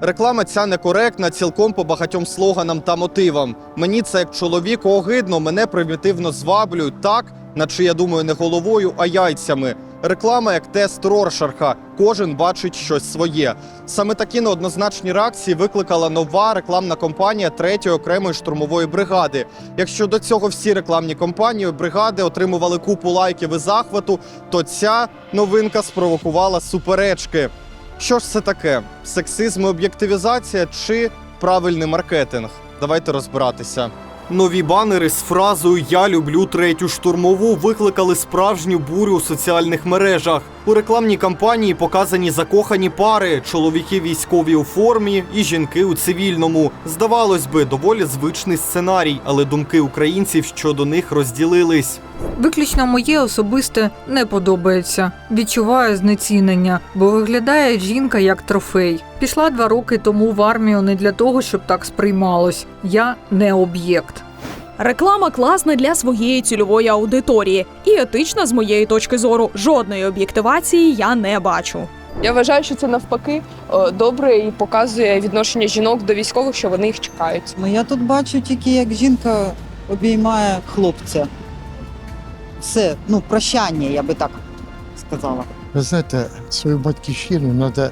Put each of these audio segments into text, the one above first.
Реклама ця некоректна цілком по багатьом слоганам та мотивам. Мені це як чоловіку огидно, мене примітивно зваблюють так, наче я думаю не головою, а яйцями. Реклама як тест Роршарха. Кожен бачить щось своє. Саме такі неоднозначні реакції викликала нова рекламна кампанія третьої окремої штурмової бригади. Якщо до цього всі рекламні кампанії бригади отримували купу лайків і захвату, то ця новинка спровокувала суперечки. Що ж це таке? Сексизм і об'єктивізація чи правильний маркетинг? Давайте розбиратися. Нові банери з фразою Я люблю третю штурмову викликали справжню бурю у соціальних мережах. У рекламній кампанії показані закохані пари, чоловіки військові у формі і жінки у цивільному. Здавалось би, доволі звичний сценарій, але думки українців щодо них розділились. Виключно моє особисте не подобається. Відчуваю знецінення, бо виглядає жінка як трофей. Пішла два роки тому в армію не для того, щоб так сприймалось. Я не об'єкт. Реклама класна для своєї цільової аудиторії і етична з моєї точки зору. Жодної об'єктивації я не бачу. Я вважаю, що це навпаки е, добре і показує відношення жінок до військових, що вони їх чекають. Я тут бачу тільки, як жінка обіймає хлопця. Все, ну, прощання, я би так сказала. Ви знаєте, свою батьківщину треба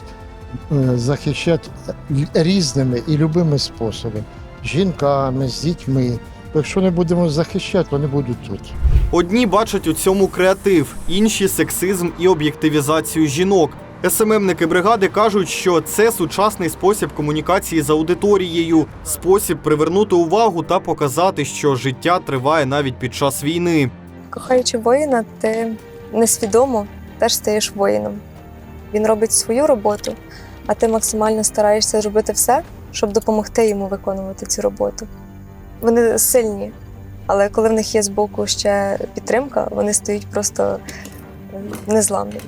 захищати різними і любими способами. Жінками, з дітьми. Якщо не будемо захищати, вони будуть тут. Одні бачать у цьому креатив, інші сексизм і об'єктивізацію жінок. СММники бригади кажуть, що це сучасний спосіб комунікації з аудиторією, спосіб привернути увагу та показати, що життя триває навіть під час війни. Кохаючи воїна, ти несвідомо теж стаєш воїном. Він робить свою роботу, а ти максимально стараєшся зробити все, щоб допомогти йому виконувати цю роботу. Вони сильні, але коли в них є збоку ще підтримка, вони стають просто е, незламними.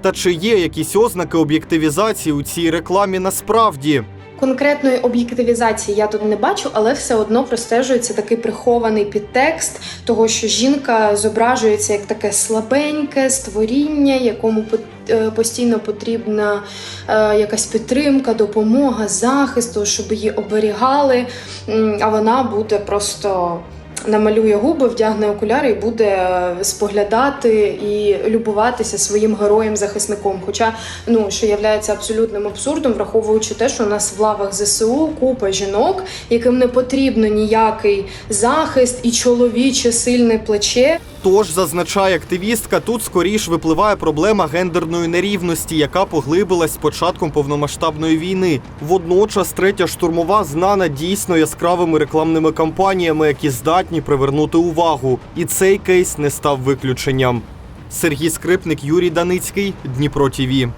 Та чи є якісь ознаки об'єктивізації у цій рекламі насправді? Конкретної об'єктивізації я тут не бачу, але все одно простежується такий прихований підтекст того, що жінка зображується як таке слабеньке створіння, якому е, постійно потрібна е, якась підтримка, допомога, захисту, щоб її оберігали. А вона буде просто. Намалює губи, вдягне окуляри і буде е, споглядати і любуватися своїм героєм-захисником. Хоча ну що є абсолютним абсурдом, враховуючи те, що у нас в лавах ЗСУ купа жінок, яким не потрібно ніякий захист і чоловіче сильне плече. Тож, зазначає активістка, тут скоріш випливає проблема гендерної нерівності, яка поглибилась з початком повномасштабної війни. Водночас третя штурмова знана дійсно яскравими рекламними кампаніями, які здатні привернути увагу. І цей кейс не став виключенням. Сергій Скрипник, Юрій Даницький, Дніпро ТІВІ.